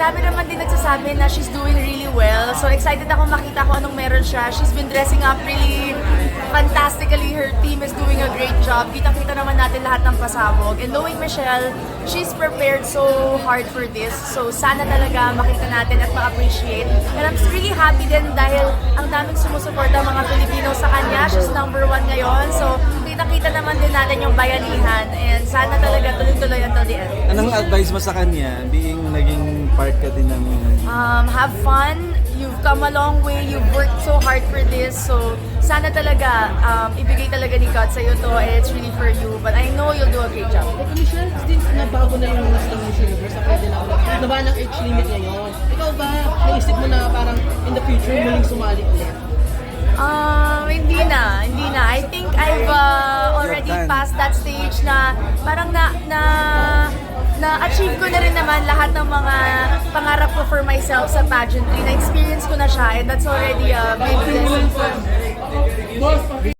dami naman din nagsasabi na she's doing really well. So excited ako makita ko anong meron siya. She's been dressing up really fantastically. Her team is doing a great job. Kitang-kita naman natin lahat ng pasabog. And knowing Michelle, she's prepared so hard for this. So sana talaga makita natin at ma-appreciate. And I'm really happy din dahil ang daming sumusuporta mga Pilipino sa kanya. She's number one ngayon. So kitang-kita naman din natin yung bayanihan. And sana talaga tuloy-tuloy until the end. Anong advice mo sa kanya, being naging part ka din ng... um, have fun. You've come a long way. You've worked so hard for this. So, sana talaga, um, ibigay talaga ni God sa'yo to. And it's really for you. But I know you'll do a great job. Teka, Michelle, din nabago na yung last ng Miss Universe na pwede na ako. Naba ng age limit ngayon. Ikaw ba, naisip mo na parang in the future muling sumali ulit? Passed that stage na parang na, na, na-achieve ko na rin naman lahat ng mga pangarap ko for myself sa pageantry. Na-experience ko na siya and that's already a big